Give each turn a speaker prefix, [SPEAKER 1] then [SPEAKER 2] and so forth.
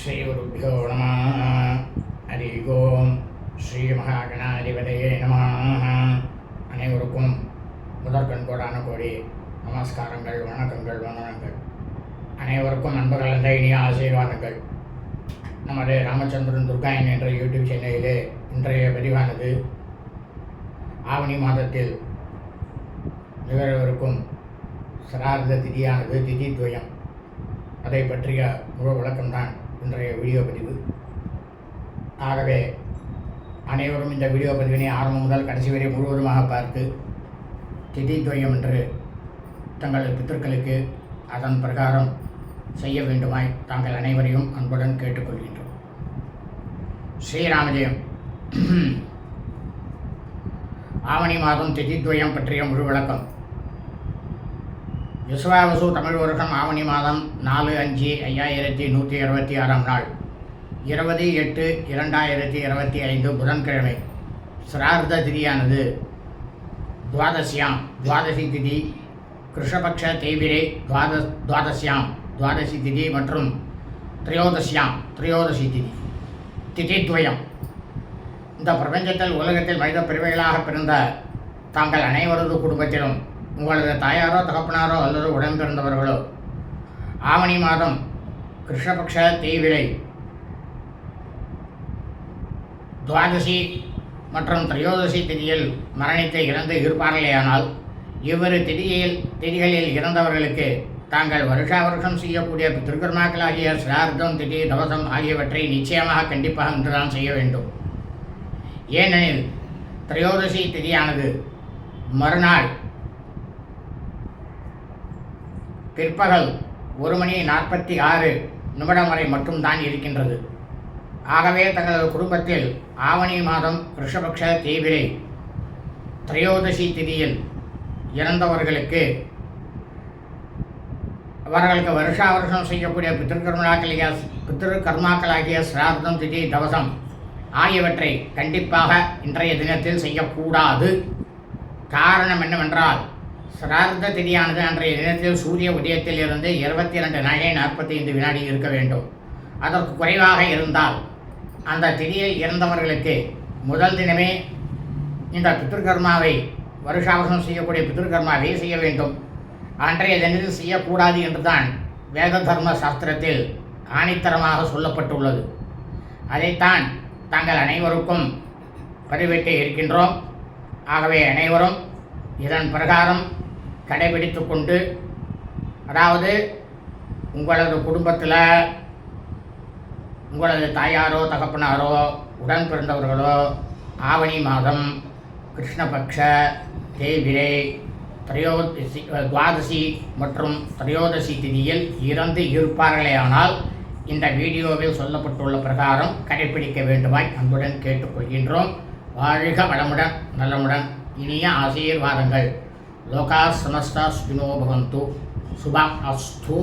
[SPEAKER 1] ஸ்ரீகுருப்போ நம ஹரி ஓம் ஸ்ரீ மகாகணாதிபதியே நம அனைவருக்கும் முதற்கண் கோடான கோடி நமஸ்காரங்கள் வணக்கங்கள் வந்தனங்கள்। அனைவருக்கும் நண்பர்கள் அந்த இனிய ஆசீர்வாதங்கள். நமது ராமச்சந்திரன் துர்காயன் என்ற யூடியூப் சேனலிலே இன்றைய பதிவானது ஆவணி மாதத்தில் நிகழவிருக்கும் சிரார்த்த திதியானது திதி துவயம். அதை பற்றிய முழு விளக்கம்தான். இன்றைய வீடியோ பதிவு. ஆகவே அனைவரும் இந்த வீடியோ பதிவினை ஆரம்பம் முதல் கடைசி வரை முழுவதுமாக பார்த்து திதி துவயம் என்று தங்கள் பித்தர்களுக்கு அதன் பிரகாரம் செய்ய வேண்டுமாய் தாங்கள் அனைவரையும் அன்புடன் கேட்டுக்கொள்கின்றோம். ஸ்ரீராமஜெயம். ஆவணி மாதம் திதித்வயம் பற்றிய முழு விளக்கம். விஸ்வாவசு தமிழ் வருஷம் ஆவணி மாதம் நாலு அஞ்சு ஐயாயிரத்தி நூற்றி இருபத்தி ஆறாம் நாள். இருபது எட்டு இரண்டாயிரத்தி இருபத்தி ஐந்து புதன்கிழமை. சிரார்த்த திதியானது. துவாதசியாம். துவாதசி திதி. கிருஷ்ணபக்ஷ தேய்பிரே துவாத துவாதசியாம். துவாதசி திதி மற்றும் திரையோதசியாம். திரையோதசி திதி. திதித்வயம். இந்த பிரபஞ்சத்தில் உலகத்தில் மனித பிரிவைகளாக பிறந்த தாங்கள் அனைவரது குடும்பத்திலும் உங்களது தாயாரோ தகப்பனாரோ அல்லது உடன்பிறந்தவர்களோ ஆவணி மாதம் கிருஷ்ணபக்ஷ தேய்விரை துவாதசி மற்றும் திரையோதசி திதியில் மரணித்து இறந்து இருப்பார்களேயானால் இவ்விரு திதியில் திதிகளில் இறந்தவர்களுக்கு தாங்கள் வருஷா வருஷம் செய்யக்கூடிய திருக்கர்மாக்களாகிய சிரார்த்தம் திதி தவசம் ஆகியவற்றை நிச்சயமாக கண்டிப்பாக இன்றுதான் செய்ய வேண்டும். ஏனெனில் திரையோதசி திதியானது மறுநாள் பிற்பகல் ஒரு மணி நாற்பத்தி ஆறு நிமிடம் வரை மட்டும்தான் இருக்கின்றது. ஆகவே தங்களது குடும்பத்தில் ஆவணி மாதம் ரிஷபக்ஷ தீவிரை திரையோதசி திதியில் இறந்தவர்களுக்கு அவர்களுக்கு வருஷா வருஷம் செய்யக்கூடிய பித்திருக்கர்மாக்களாகிய பித்திரு சிரார்த்தம் திதி தவசம் ஆகியவற்றை கண்டிப்பாக இன்றைய தினத்தில் செய்யக்கூடாது. காரணம் என்னவென்றால் சிரார்த்த திதியானது அன்றைய தினத்தில் சூரிய உதயத்தில் இருந்து இருபத்தி ரெண்டு நாளை நாற்பத்தி ஐந்து வினாடி இருக்க வேண்டும். அதற்கு குறைவாக இருந்தால் அந்த திதியில் இறந்தவர்களுக்கு முதல் தினமே இந்த பித்திருக்கர்மாவை வருஷாவசம் செய்யக்கூடிய பித்திருக்கர்மாவை செய்ய வேண்டும். அன்றைய தினத்தில் செய்யக்கூடாது என்றுதான் வேத தர்ம சாஸ்திரத்தில் ஆணித்தரமாக சொல்லப்பட்டுள்ளது. அதைத்தான் தாங்கள் அனைவருக்கும் பதிவிட்டு இருக்கின்றோம். ஆகவே அனைவரும் இதன் பிரகாரம் கடைபிடித்து கொண்டு அதாவது உங்களது குடும்பத்தில் உங்களது தாயாரோ தகப்பனாரோ உடன் பிறந்தவர்களோ ஆவணி மாதம் கிருஷ்ணபக்ஷ தேவிரை திரையோதசி துவாதசி மற்றும் திரையோதசி திதியில் இறந்து இருப்பார்களேயானால் இந்த வீடியோவில் சொல்லப்பட்டுள்ள பிரகாரம் கடைபிடிக்க வேண்டுமாய் அன்புடன் கேட்டுக்கொள்கின்றோம். வாழ்க வளமுடன் நலமுடன் இனிய ஆசீர்வாதங்கள் லோகா சமஸ்தா ஸ்வினோ பவந்து சுபம் அஸ்தோ